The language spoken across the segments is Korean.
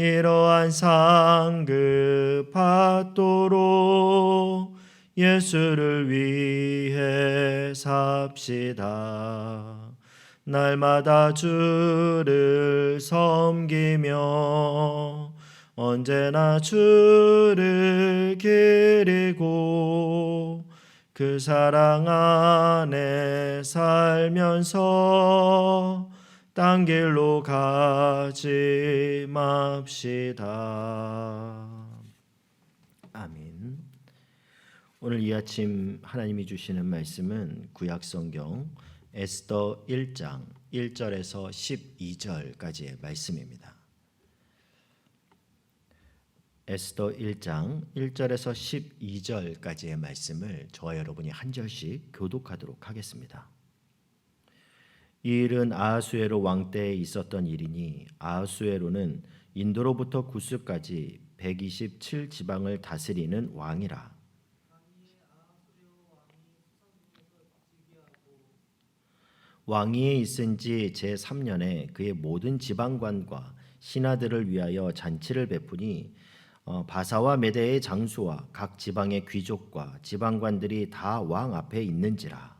이러한 상급 받도록 예수를 위해 삽시다. 날마다 주를 섬기며 언제나 주를 기리고 그 사랑 안에 살면서 딴 길로 가지 맙시다. 아멘. 오늘 이 아침 하나님이 주시는 말씀은 구약 성경 에스더 1장 1절에서 12절까지의 말씀입니다. 에스더 1장 1절에서 12절까지의 말씀을 저와 여러분이 한 절씩 교독하도록 하겠습니다. 이 일은 아하수에로 왕 때에 있었던 일이니 아하수에로는 인도로부터 구스까지 127 지방을 다스리는 왕이라. 왕위에 있은 지 제3년에 그의 모든 지방관과 신하들을 위하여 잔치를 베푸니 어, 바사와 메대의 장수와 각 지방의 귀족과 지방관들이 다 왕 앞에 있는지라.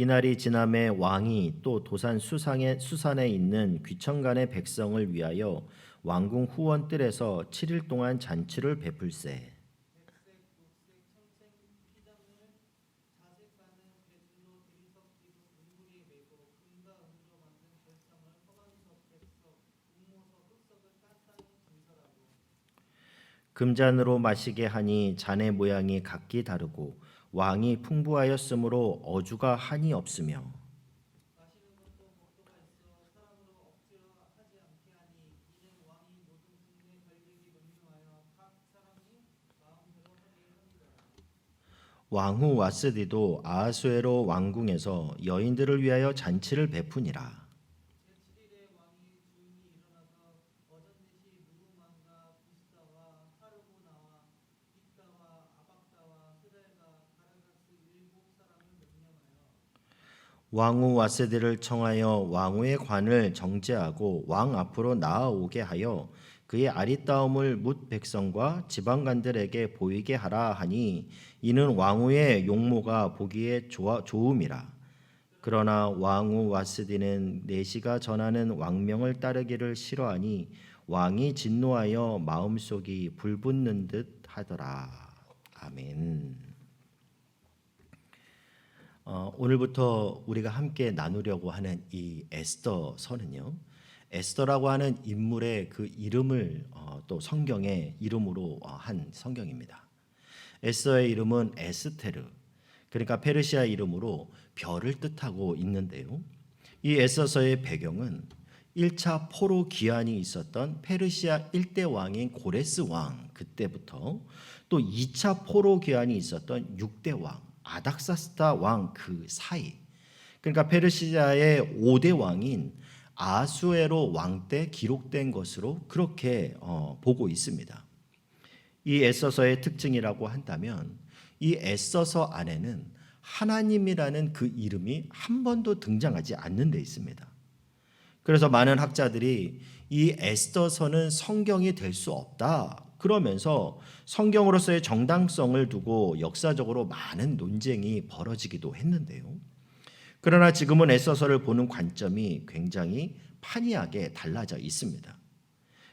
이날이 지남의 왕이 또 도산 수상의 수산에 있는 귀천간의 백성을 위하여 왕궁 후원 뜰에서 7일 동안 잔치를 베풀세. 금잔으로 마시게 하니 잔의 모양이 각기 다르고 왕이 풍부하였으므로 어주가 한이 없으며 왕후 와스디도 아하수에로 왕궁에서 여인들을 위하여 잔치를 베푸니라. 왕후 와세디를 청하여 왕후의 관을 정제하고 왕 앞으로 나아오게 하여 그의 아리따움을 뭇 백성과 지방간들에게 보이게 하라 하니 이는 왕후의 용모가 보기에 좋아, 좋음이라 그러나 왕후 와스디는 내시가 전하는 왕명을 따르기를 싫어하니 왕이 진노하여 마음속이 불붙는 듯 하더라 아멘. 어, 오늘부터 우리가 함께 나누려고 하는 이 에스더서는요. 에스더라고 하는 인물의 그 이름을 어, 또 성경의 이름으로 어, 한 성경입니다. 에스더의 이름은 에스테르. 그러니까 페르시아 이름으로 별을 뜻하고 있는데요. 이 에스더서의 배경은 1차 포로 기한이 있었던 페르시아 일대 왕인 고레스 왕 그때부터 또 2차 포로 기한이 있었던 6대 왕 아닥사스다 왕 그 사이. 그러니까 페르시아의 5대 왕인 아수에로 왕 때 기록된 것으로 그렇게 어, 보고 있습니다. 이 에서서의 특징이라고 한다면 이 에서서 안에는 하나님이라는 그 이름이 한 번도 등장하지 않는 데 있습니다. 그래서 많은 학자들이 이 에스더서는 성경이 될 수 없다. 그러면서 성경으로서의 정당성을 두고 역사적으로 많은 논쟁이 벌어지기도 했는데요. 그러나 지금은 에서서를 보는 관점이 굉장히 판이하게 달라져 있습니다.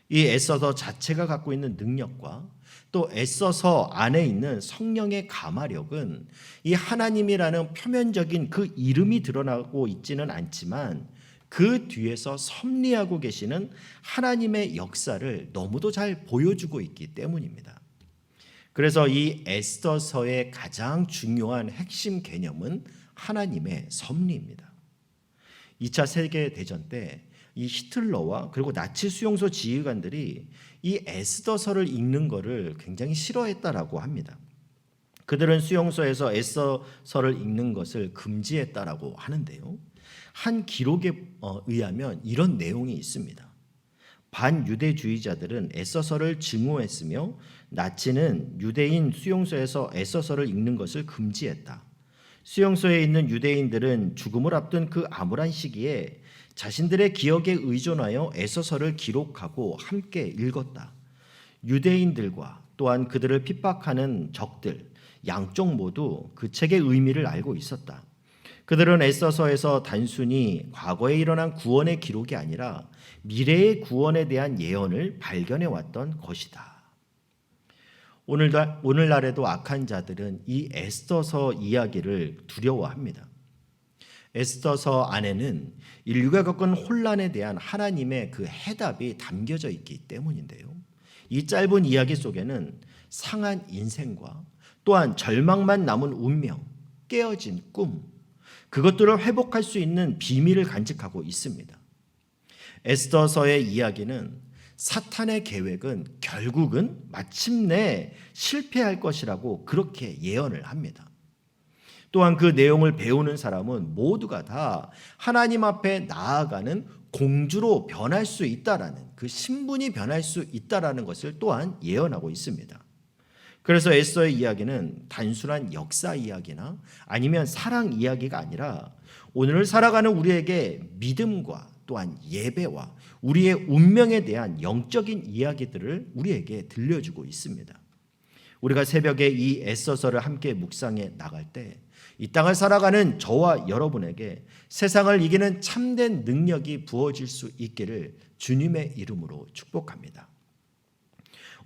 이 에서서 자체가 갖고 있는 능력과 또 에서서 안에 있는 성령의 가마력은 이 하나님이라는 표면적인 그 이름이 드러나고 있지는 않지만 그 뒤에서 섭리하고 계시는 하나님의 역사를 너무도 잘 보여주고 있기 때문입니다. 그래서 이 에스더서의 가장 중요한 핵심 개념은 하나님의 섭리입니다. 2차 세계 대전 때 이 히틀러와 그리고 나치 수용소 지휘관들이 이 에스더서를 읽는 것을 굉장히 싫어했다라고 합니다. 그들은 수용소에서 에스더서를 읽는 것을 금지했다라고 하는데요. 한 기록에 어, 의하면 이런 내용이 있습니다. 반유대주의자들은 에서서를 증오했으며 나치는 유대인 수용소에서 에서서를 읽는 것을 금지했다. 수용소에 있는 유대인들은 죽음을 앞둔 그 암울한 시기에 자신들의 기억에 의존하여 에서서를 기록하고 함께 읽었다. 유대인들과 또한 그들을 핍박하는 적들 양쪽 모두 그 책의 의미를 알고 있었다. 그들은 에서서에서 단순히 과거에 일어난 구원의 기록이 아니라 미래의 구원에 대한 예언을 발견해 왔던 것이다. 오늘날, 오늘날에도 악한 자들은 이 에스더서 이야기를 두려워합니다. 에스더서 안에는 인류가 겪은 혼란에 대한 하나님의 그 해답이 담겨져 있기 때문인데요. 이 짧은 이야기 속에는 상한 인생과 또한 절망만 남은 운명, 깨어진 꿈, 그것들을 회복할 수 있는 비밀을 간직하고 있습니다. 에스더서의 이야기는 사탄의 계획은 결국은 마침내 실패할 것이라고 그렇게 예언을 합니다. 또한 그 내용을 배우는 사람은 모두가 다 하나님 앞에 나아가는 공주로 변할 수 있다라는 그 신분이 변할 수 있다라는 것을 또한 예언하고 있습니다. 그래서 에스더의 이야기는 단순한 역사 이야기나 아니면 사랑 이야기가 아니라 오늘을 살아가는 우리에게 믿음과 또한 예배와 우리의 운명에 대한 영적인 이야기들을 우리에게 들려주고 있습니다. 우리가 새벽에 이 에서서를 함께 묵상해 나갈 때 이 땅을 살아가는 저와 여러분에게 세상을 이기는 참된 능력이 부어질 수 있기를 주님의 이름으로 축복합니다.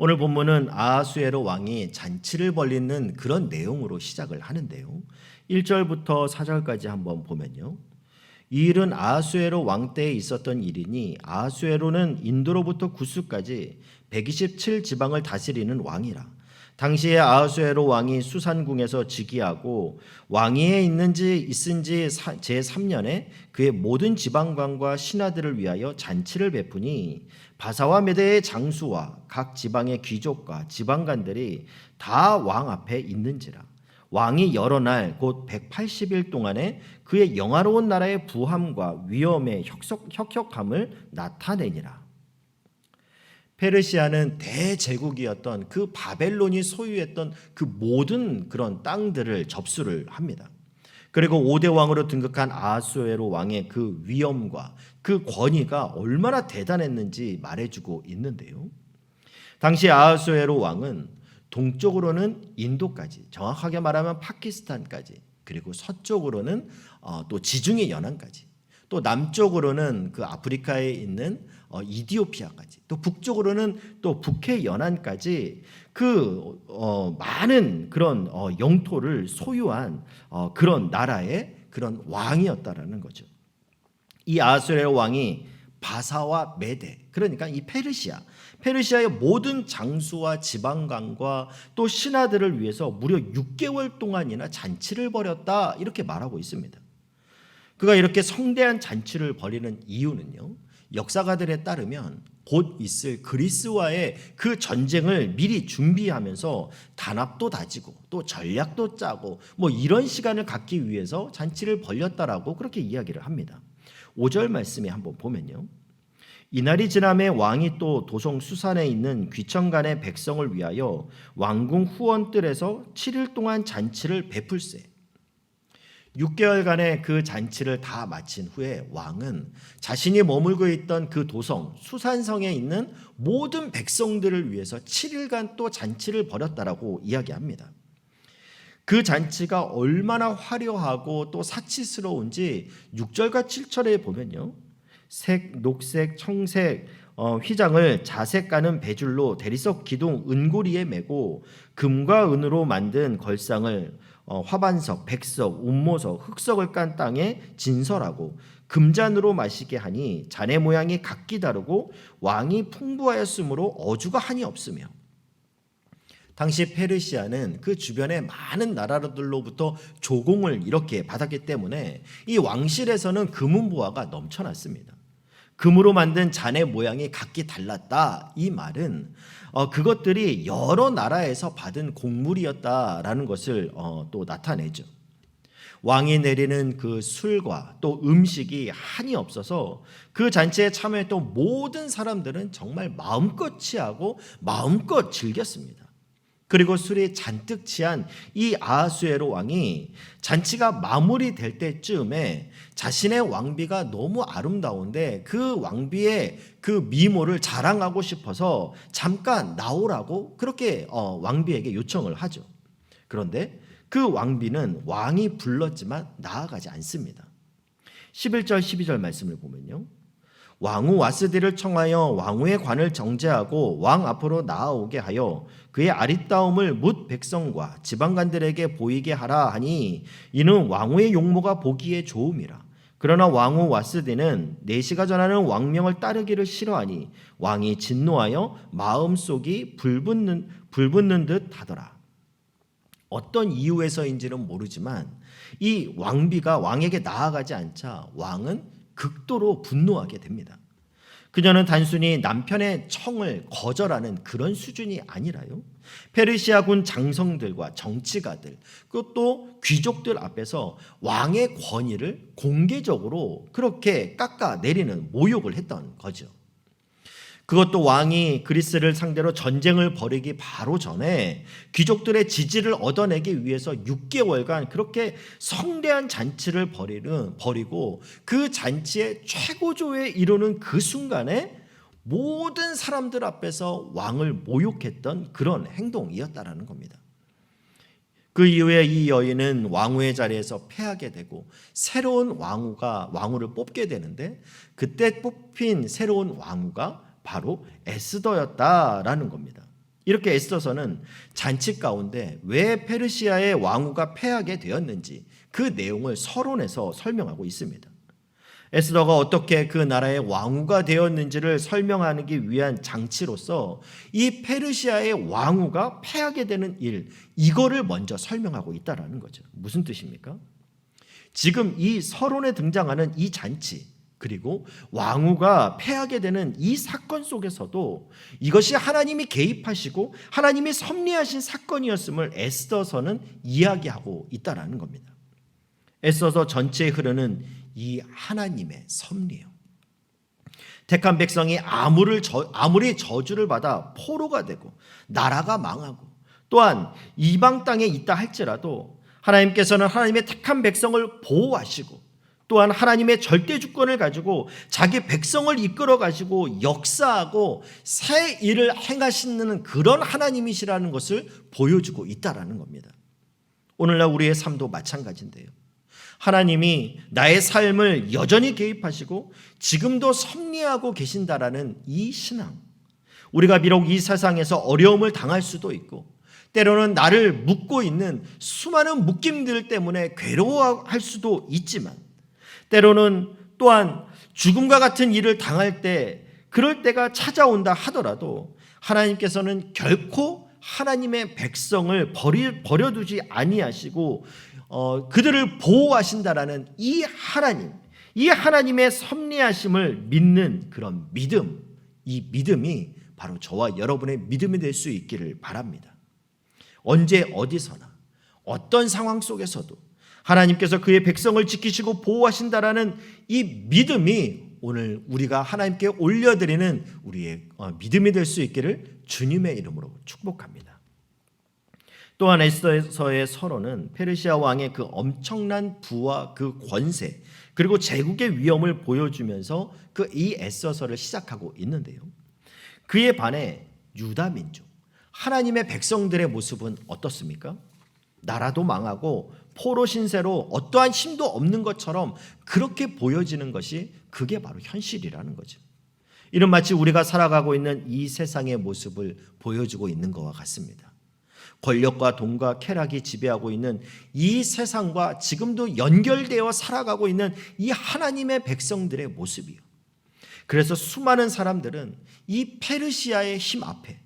오늘 본문은 아하수에로 왕이 잔치를 벌리는 그런 내용으로 시작을 하는데요. 1절부터 4절까지 한번 보면요. 이 일은 아하수에로 왕 때에 있었던 일이니 아하수에로는 인도로부터 구스까지 127 지방을 다스리는 왕이라. 당시에 아하수에로 왕이 수산궁에서 즉위하고 왕위에 있는지 있은지 제 3년에 그의 모든 지방관과 신하들을 위하여 잔치를 베푸니 바사와 메대의 장수와 각 지방의 귀족과 지방관들이 다 왕 앞에 있는지라 왕이 여러 날 곧 180일 동안에 그의 영화로운 나라의 부함과 위엄의 혁석, 혁혁함을 나타내니라. 페르시아는 대제국이었던 그 바벨론이 소유했던 그 모든 그런 땅들을 접수를 합니다. 그리고 5대 왕으로 등극한 아하수에로 왕의 그 위엄과 그 권위가 얼마나 대단했는지 말해주고 있는데요. 당시 아하수에로 왕은 동쪽으로는 인도까지, 정확하게 말하면 파키스탄까지, 그리고 서쪽으로는 어, 또 지중해 연안까지, 또 남쪽으로는 그 아프리카에 있는 어, 이디오피아까지, 또 북쪽으로는 또 북해 연안까지 그 어, 많은 그런 어, 영토를 소유한 어, 그런 나라의 그런 왕이었다라는 거죠. 이 아수르의 왕이 바사와 메데 그러니까 이 페르시아 페르시아의 모든 장수와 지방관과 또 신하들을 위해서 무려 6개월 동안이나 잔치를 벌였다 이렇게 말하고 있습니다. 그가 이렇게 성대한 잔치를 벌이는 이유는요. 역사가들에 따르면 곧 있을 그리스와의 그 전쟁을 미리 준비하면서 단합도 다지고 또 전략도 짜고 뭐 이런 시간을 갖기 위해서 잔치를 벌였다라고 그렇게 이야기를 합니다. 5절 말씀에 한번 보면요. 이날이 지남에 왕이 또 도성 수산에 있는 귀천간의 백성을 위하여 왕궁 후원뜰에서 7일 동안 잔치를 베풀세. 6개월간의 그 잔치를 다 마친 후에 왕은 자신이 머물고 있던 그 도성 수산성에 있는 모든 백성들을 위해서 7일간 또 잔치를 벌였다라고 이야기합니다. 그 잔치가 얼마나 화려하고 또 사치스러운지 6절과 7절에 보면요. 색, 녹색, 청색 어, 휘장을 자색 가는 배줄로 대리석 기둥 은고리에 메고 금과 은으로 만든 걸상을 어, 화반석, 백석, 운모석, 흑석을 깐 땅에 진설하고 금잔으로 마시게 하니 잔의 모양이 각기 다르고 왕이 풍부하였으므로 어주가 한이 없으며 당시 페르시아는 그 주변의 많은 나라들로부터 조공을 이렇게 받았기 때문에 이 왕실에서는 금은 보화가 넘쳐났습니다. 금으로 만든 잔의 모양이 각기 달랐다. 이 말은 어, 그것들이 여러 나라에서 받은 곡물이었다라는 것을 어, 또 나타내죠. 왕이 내리는 그 술과 또 음식이 한이 없어서 그 잔치에 참여했던 모든 사람들은 정말 마음껏 취하고 마음껏 즐겼습니다. 그리고 술이 잔뜩 취한 이 아하수에로 왕이 잔치가 마무리될 때쯤에 자신의 왕비가 너무 아름다운데 그 왕비의 그 미모를 자랑하고 싶어서 잠깐 나오라고 그렇게 어, 왕비에게 요청을 하죠. 그런데 그 왕비는 왕이 불렀지만 나아가지 않습니다. 11절 12절 말씀을 보면요. 왕후 와스디를 청하여 왕후의 관을 정제하고 왕 앞으로 나아오게 하여 그의 아리따움을 뭇 백성과 지방관들에게 보이게 하라 하니 이는 왕후의 용모가 보기에 좋음이라. 그러나 왕후 와스디는 내시가 전하는 왕명을 따르기를 싫어하니 왕이 진노하여 마음속이 불붙는 불붙는 듯 하더라. 어떤 이유에서인지는 모르지만 이 왕비가 왕에게 나아가지 않자 왕은 극도로 분노하게 됩니다. 그녀는 단순히 남편의 청을 거절하는 그런 수준이 아니라요. 페르시아군 장성들과 정치가들, 그것도 귀족들 앞에서 왕의 권위를 공개적으로 그렇게 깎아 내리는 모욕을 했던 거죠. 그것도 왕이 그리스를 상대로 전쟁을 벌이기 바로 전에 귀족들의 지지를 얻어내기 위해서 6개월간 그렇게 성대한 잔치를 벌이는 벌이고 그 잔치의 최고조에 이르는 그 순간에 모든 사람들 앞에서 왕을 모욕했던 그런 행동이었다라는 겁니다. 그 이후에 이 여인은 왕후의 자리에서 패하게 되고 새로운 왕후가 왕후를 뽑게 되는데 그때 뽑힌 새로운 왕후가 바로 에스더였다라는 겁니다. 이렇게 에스더서는 잔치 가운데 왜 페르시아의 왕후가 패하게 되었는지 그 내용을 서론에서 설명하고 있습니다. 에스더가 어떻게 그 나라의 왕후가 되었는지를 설명하기 위한 장치로서 이 페르시아의 왕후가 패하게 되는 일 이거를 먼저 설명하고 있다라는 거죠. 무슨 뜻입니까? 지금 이 서론에 등장하는 이 잔치 그리고 왕후가 패하게 되는 이 사건 속에서도 이것이 하나님이 개입하시고 하나님이 섭리하신 사건이었음을 에스더서는 이야기하고 있다라는 겁니다. 에스더서 전체에 흐르는 이 하나님의 섭리예요. 택한 백성이 아무를 저, 아무리 저주를 받아 포로가 되고 나라가 망하고 또한 이방 땅에 있다 할지라도 하나님께서는 하나님의 택한 백성을 보호하시고 또한 하나님의 절대 주권을 가지고 자기 백성을 이끌어 가지고 역사하고 새 일을 행하시는 그런 하나님이시라는 것을 보여주고 있다라는 겁니다. 오늘날 우리의 삶도 마찬가지인데요. 하나님이 나의 삶을 여전히 개입하시고 지금도 섭리하고 계신다라는 이 신앙. 우리가 비록 이 세상에서 어려움을 당할 수도 있고 때로는 나를 묶고 있는 수많은 묶임들 때문에 괴로워할 수도 있지만 때로는 또한 죽음과 같은 일을 당할 때 그럴 때가 찾아온다 하더라도 하나님께서는 결코 하나님의 백성을 버리, 버려두지 아니하시고 어, 그들을 보호하신다라는 이 하나님, 이 하나님의 섭리하심을 믿는 그런 믿음, 이 믿음이 바로 저와 여러분의 믿음이 될 수 있기를 바랍니다. 언제 어디서나 어떤 상황 속에서도 하나님께서 그의 백성을 지키시고 보호하신다라는 이 믿음이 오늘 우리가 하나님께 올려드리는 우리의 어, 믿음이 될 수 있기를 주님의 이름으로 축복합니다. 또한 에스더서의 서론은 페르시아 왕의 그 엄청난 부와 그 권세 그리고 제국의 위험을 보여주면서 그 이 에스더서를 시작하고 있는데요. 그에 반해 유다 민족 하나님의 백성들의 모습은 어떻습니까? 나라도 망하고 포로 신세로 어떠한 힘도 없는 것처럼 그렇게 보여지는 것이 그게 바로 현실이라는 거죠. 이런 마치 우리가 살아가고 있는 이 세상의 모습을 보여주고 있는 것과 같습니다. 권력과 돈과 쾌락이 지배하고 있는 이 세상과 지금도 연결되어 살아가고 있는 이 하나님의 백성들의 모습이요. 그래서 수많은 사람들은 이 페르시아의 힘 앞에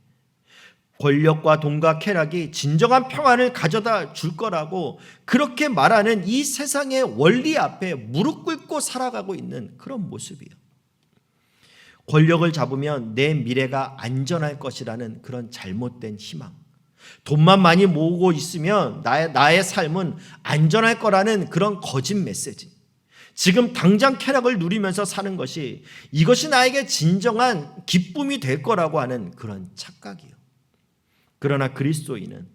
권력과 돈과 쾌락이 진정한 평안을 가져다 줄 거라고 그렇게 말하는 이 세상의 원리 앞에 무릎 꿇고 살아가고 있는 그런 모습이에요. 권력을 잡으면 내 미래가 안전할 것이라는 그런 잘못된 희망. 돈만 많이 모으고 있으면 나의, 나의 삶은 안전할 거라는 그런 거짓 메시지. 지금 당장 쾌락을 누리면서 사는 것이 이것이 나에게 진정한 기쁨이 될 거라고 하는 그런 착각이요. 그러나 그리스도인은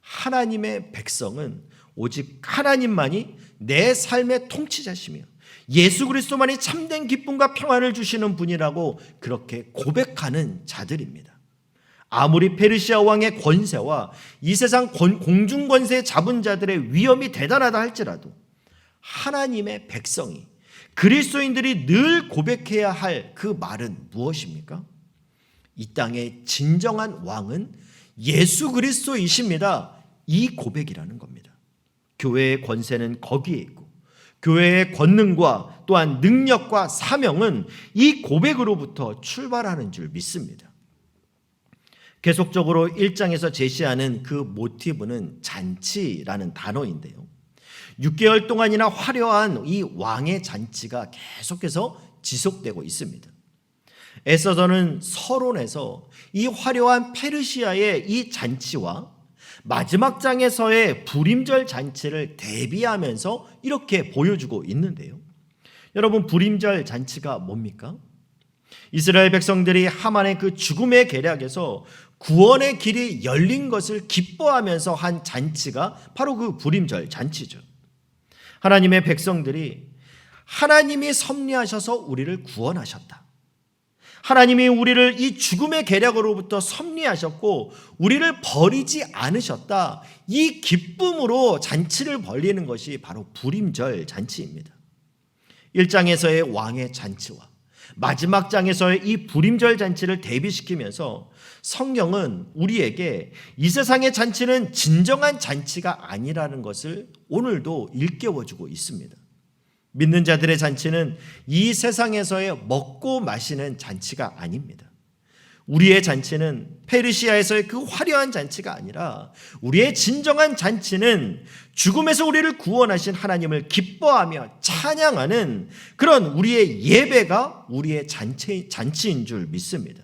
하나님의 백성은 오직 하나님만이 내 삶의 통치자시며 예수 그리스도만이 참된 기쁨과 평안을 주시는 분이라고 그렇게 고백하는 자들입니다. 아무리 페르시아 왕의 권세와 이 세상 공중 권세 잡은 자들의 위험이 대단하다 할지라도 하나님의 백성이 그리스도인들이 늘 고백해야 할 그 말은 무엇입니까? 이 땅의 진정한 왕은 예수 그리스도이십니다. 이 고백이라는 겁니다. 교회의 권세는 거기에 있고 교회의 권능과 또한 능력과 사명은 이 고백으로부터 출발하는 줄 믿습니다. 계속적으로 1장에서 제시하는 그 모티브는 잔치라는 단어인데요. 6개월 동안이나 화려한 이 왕의 잔치가 계속해서 지속되고 있습니다. 에서저는 서론에서 이 화려한 페르시아의 이 잔치와 마지막 장에서의 불임절 잔치를 대비하면서 이렇게 보여주고 있는데요. 여러분 불임절 잔치가 뭡니까? 이스라엘 백성들이 하만의 그 죽음의 계략에서 구원의 길이 열린 것을 기뻐하면서 한 잔치가 바로 그 불임절 잔치죠. 하나님의 백성들이 하나님이 섭리하셔서 우리를 구원하셨다. 하나님이 우리를 이 죽음의 계략으로부터 섭리하셨고 우리를 버리지 않으셨다. 이 기쁨으로 잔치를 벌리는 것이 바로 불임절 잔치입니다. 1장에서의 왕의 잔치와 마지막 장에서의 이 불임절 잔치를 대비시키면서 성경은 우리에게 이 세상의 잔치는 진정한 잔치가 아니라는 것을 오늘도 일깨워주고 있습니다. 믿는 자들의 잔치는 이 세상에서의 먹고 마시는 잔치가 아닙니다. 우리의 잔치는 페르시아에서의 그 화려한 잔치가 아니라 우리의 진정한 잔치는 죽음에서 우리를 구원하신 하나님을 기뻐하며 찬양하는 그런 우리의 예배가 우리의 잔치, 잔치인 줄 믿습니다.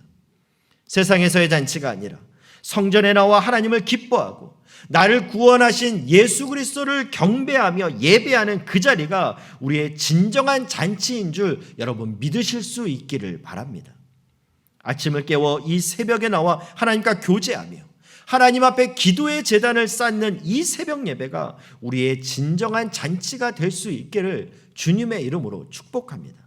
세상에서의 잔치가 아니라 성전에 나와 하나님을 기뻐하고 나를 구원하신 예수 그리스도를 경배하며 예배하는 그 자리가 우리의 진정한 잔치인 줄 여러분 믿으실 수 있기를 바랍니다. 아침을 깨워 이 새벽에 나와 하나님과 교제하며 하나님 앞에 기도의 재단을 쌓는 이 새벽 예배가 우리의 진정한 잔치가 될 수 있기를 주님의 이름으로 축복합니다.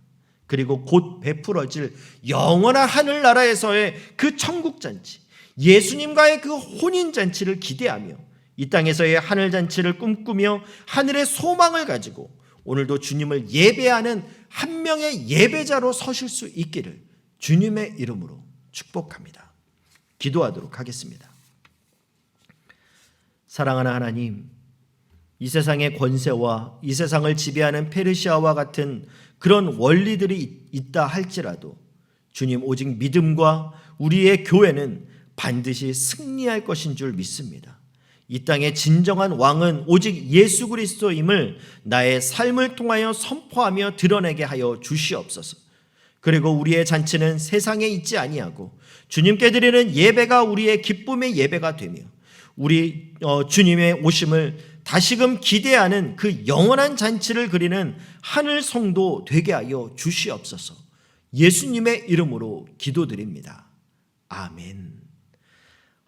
그리고 곧 베풀어질 영원한 하늘나라에서의 그 천국 잔치, 예수님과의 그 혼인 잔치를 기대하며 이 땅에서의 하늘 잔치를 꿈꾸며 하늘의 소망을 가지고 오늘도 주님을 예배하는 한 명의 예배자로 서실 수 있기를 주님의 이름으로 축복합니다. 기도하도록 하겠습니다. 사랑하는 하나님, 이 세상의 권세와 이 세상을 지배하는 페르시아와 같은 그런 원리들이 있다 할지라도 주님 오직 믿음과 우리의 교회는 반드시 승리할 것인 줄 믿습니다. 이 땅의 진정한 왕은 오직 예수 그리스도임을 나의 삶을 통하여 선포하며 드러내게 하여 주시옵소서. 그리고 우리의 잔치는 세상에 있지 아니하고 주님께 드리는 예배가 우리의 기쁨의 예배가 되며 우리 어, 주님의 오심을 다시금 기대하는 그 영원한 잔치를 그리는 하늘 성도 되게 하여 주시옵소서. 예수님의 이름으로 기도드립니다. 아멘.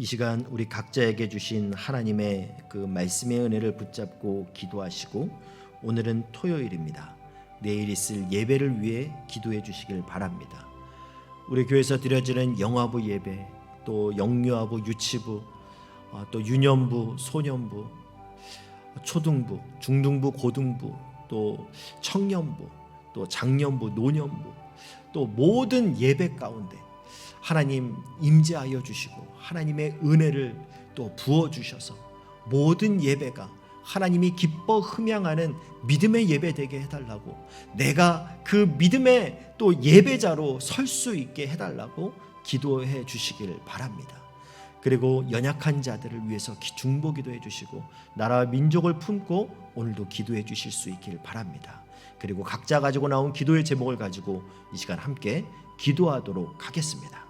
이 시간 우리 각자에게 주신 하나님의 그 말씀의 은혜를 붙잡고 기도하시고 오늘은 토요일입니다. 내일 있을 예배를 위해 기도해 주시길 바랍니다. 우리 교회에서 드려지는 영화부 예배, 또 영유아부, 유치부, 아, 또 유년부, 소년부, 초등부, 중등부, 고등부, 또 청년부, 또 장년부, 노년부, 또 모든 예배 가운데 하나님 임재하여 주시고 하나님의 은혜를 또 부어 주셔서 모든 예배가 하나님이 기뻐 흠양하는 믿음의 예배 되게 해달라고 내가 그 믿음의 또 예배자로 설 수 있게 해달라고 기도해 주시길 바랍니다. 그리고 연약한 자들을 위해서 중보 기도해 주시고 나라와 민족을 품고 오늘도 기도해 주실 수 있길 바랍니다. 그리고 각자 가지고 나온 기도의 제목을 가지고 이 시간 함께 기도하도록 하겠습니다.